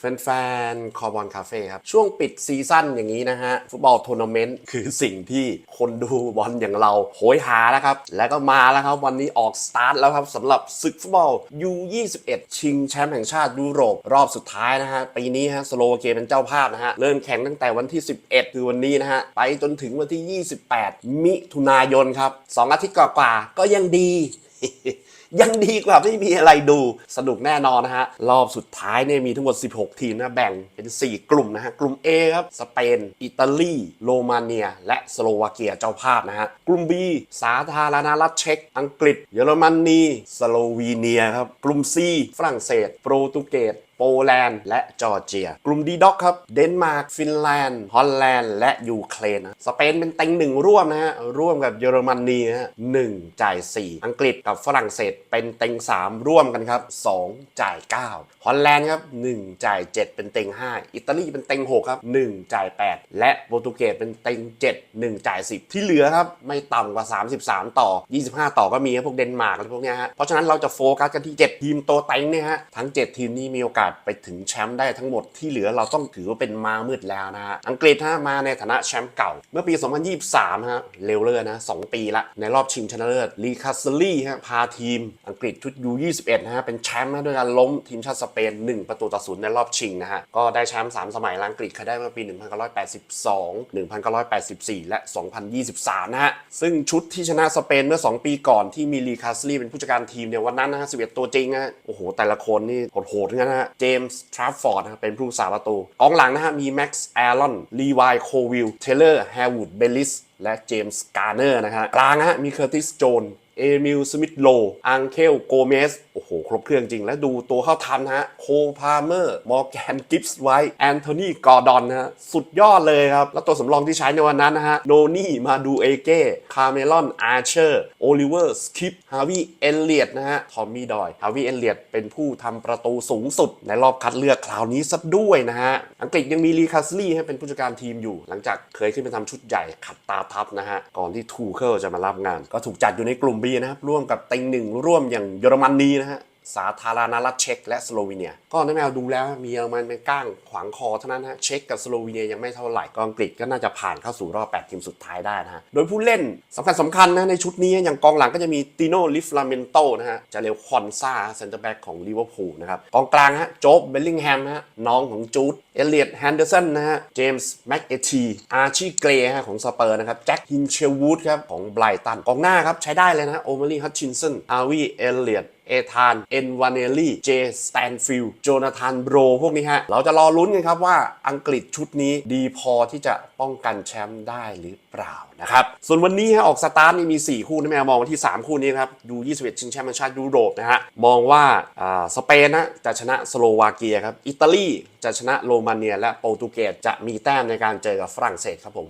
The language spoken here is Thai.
แฟนๆคอบอลคาเฟ่ครับ ช่วงปิดซีซั่นอย่างนี้นะฮะ ฟุตบอลทัวร์นาเมนต์คือสิ่งที่คนดูบอลอย่างเราโหยหาแล้วครับ แล้วก็มาแล้วครับ วันนี้ออกสตาร์ทแล้วครับสำหรับศึกฟุตบอล U21 ชิงแชมป์แห่งชาติยุโรป รอบสุดท้ายนะฮะ ปีนี้ฮะสโลวาเกียเป็นเจ้าภาพนะฮะ เริ่มแข่งตั้งแต่วันที่ 11 คือวันนี้นะฮะ ไปจนถึงวันที่ 28 มิถุนายนครับสองอาทิตย์กว่าๆก็ยังดี ยังดีกว่าไม่มีอะไรดู สนุกแน่นอนนะฮะ รอบสุดท้ายเนี่ยมีทั้งหมด 16 ทีมนะแบ่งเป็น 4 กลุ่มนะฮะ กลุ่ม A ครับ สเปน อิตาลี โรมาเนีย และสโลวาเกียเจ้าภาพนะฮะ กลุ่ม B สาธารณรัฐเช็ก อังกฤษ เยอรมนี สโลวีเนียครับ กลุ่ม C ฝรั่งเศส โปรตุเกส โปแลนด์ และจอร์เจีย กลุ่มดีด็อกครับ เดนมาร์ก ฟินแลนด์ ฮอลแลนด์ และยูเครนนะ สเปนเป็นเต็งหนึ่งร่วมนะฮะ ร่วมกับเยอรมนีนะฮะหนึ่งจ่าย 4 อังกฤษกับฝรั่งเศสเป็นเต็ง 3 ร่วมกันครับ 2 จ่าย 9 ฮอลแลนด์ครับ 1 จ่าย 7 เป็นเต็ง 5 อิตาลีเป็นเต็ง 6 ครับ 1 จ่าย 8 และโปรตุเกสเป็นเต็ง 7 1 จ่าย 10 ที่เหลือครับ ไม่ต่ำกว่า 33 ต่อ 25 ต่อก็มีครับพวกเดนมาร์กอะไรพวกเนี้ยฮะ เพราะฉะนั้นเราจะโฟกัสกันที่ 7 ทีมโตเต็งเนี่ยฮะ ทั้ง 7 ทีมนี้มีโอกาสไปถึงแชมป์ได้ทั้งหมดที่เหลือเราต้องถือว่าเป็นมามืดแล้วนะฮะอังกฤษฮะมาในฐานะแชมป์เก่า เมื่อปี 2023 ฮะเร็วเลยนะ 2 ปีละ ในรอบชิงชนะเลิศลีคาสลี่ฮะพาทีม อังกฤษชุด U21 นะฮะเป็นแชมป์นะด้วยการล้มทีมชาติสเปน 1 ประตูต่อศูนย์ในรอบชิงนะฮะก็ได้แชมป์3สมัยล้วอังกฤษเคยได้เมื่อปี 1982 1984 และ 2023 นะฮะซึ่งชุดที่ชนะสเปนเมื่อ 2 ปีก่อนที่มีลีคาสลี่เป็นผู้จัดการทีมเนี่ยวันนั้นนะฮะ11 ตัวจริงนะฮะโอ้โหแต่ละคนนี่โหดๆทั้งนั้นนะฮะเจมส์ทราฟฟอร์ดนะฮะเป็นผู้สาประตูกองหลังนะฮะมีแม็กซ์แอรอนลีวายโควิลเทเลอร์แฮร์วูดเบลลิสและเจมส์การ์เนอร์นะฮะกลางนะฮะมีเคอร์ติสโจนเอมิลสมิธโลอังเคลโกเมส หครบเครื่องจริงและดูตัวเข้าทันนะฮะโคพาเมอร์มอร์แกนกิฟส์ไวท์แอนโทนีกอร์ดอนนะฮะสุดยอดเลยครับ แล้วตัวสำรองที่ใช้ในวันนั้นนะฮะโนนี่มาดูเอเก้คาร์เมลอนอาร์เชอร์โอลิเวอร์สคิปฮาวิเอลเลียดนะฮะทอมมี่ดอยฮาวิเอลเลียดเป็นผู้ทำประตูสูงสุดในรอบคัดเลือกคราวนี้ซะด้วยนะฮะอังกฤษยังมีลีคาสลี่ให้เป็นผู้จัดการทีมอยู่ หลังจากเคยขึ้นไปทำชุดใหญ่ขัดตาทับนะฮะก่อนที่ทูเคิลจะมารับงาน ก็ถูกจัดอยู่ในกลุ่ม B นะครับร่วมกับเต็งหนึ่งร่วมอย่างเยอรมนีนะฮะ สาธารณรัฐเช็กและสโลวีเนีย ก็น้าแมวดูแล้วมีเยอรมันเป็นก้างขวางคอเท่านั้นฮะเช็กกับสโลวีเนียยังไม่เท่าไหร่ก็อังกฤษก็น่าจะผ่านเข้าสู่รอบ 8 ทีมสุดท้ายได้นะฮะ โดยผู้เล่นสำคัญสำคัญนะในชุดนี้อย่างกองหลังก็จะมีติโนลิฟลาเมนโตนะฮะจะเร็วคอนซาเซนเตอร์แบ็กของลิเวอร์พูลนะครับกองกลางฮะโจ๊บเบลลิงแฮมฮะน้องของจูดเอเลียดแฮนเดอร์สันนะฮะเจมส์แม็กเอทีอาร์ชีเกรฮะของสเปอร์นะครับแจ็คฮินเชลวูดครับของไบรตันกองหน้าครับใช้ได้เลยนะฮะโอเมารีฮัตชินสันอาวีเอเลียด เอธาน เอ็นวานเนลลี่ เจ สแตนฟิลด์โจนาธานโบรพวกนี้ฮะ เราจะรอลุ้นกันครับว่าอังกฤษชุดนี้ดีพอที่จะป้องกันแชมป์ได้หรือเปล่านะครับ ส่วนวันนี้ฮะออกสตาร์ทนี่มี 4 คู่นะแม่มองมาที่ 3 คู่นี้ครับดู21 ชิงแชมป์ชาติยุโรปนะฮะ มองว่าอ่าสเปนนะจะชนะสโลวาเกียครับ อิตาลีจะชนะโรมาเนีย และโปรตุเกสจะมีแต้มในการเจอกับฝรั่งเศสครับผม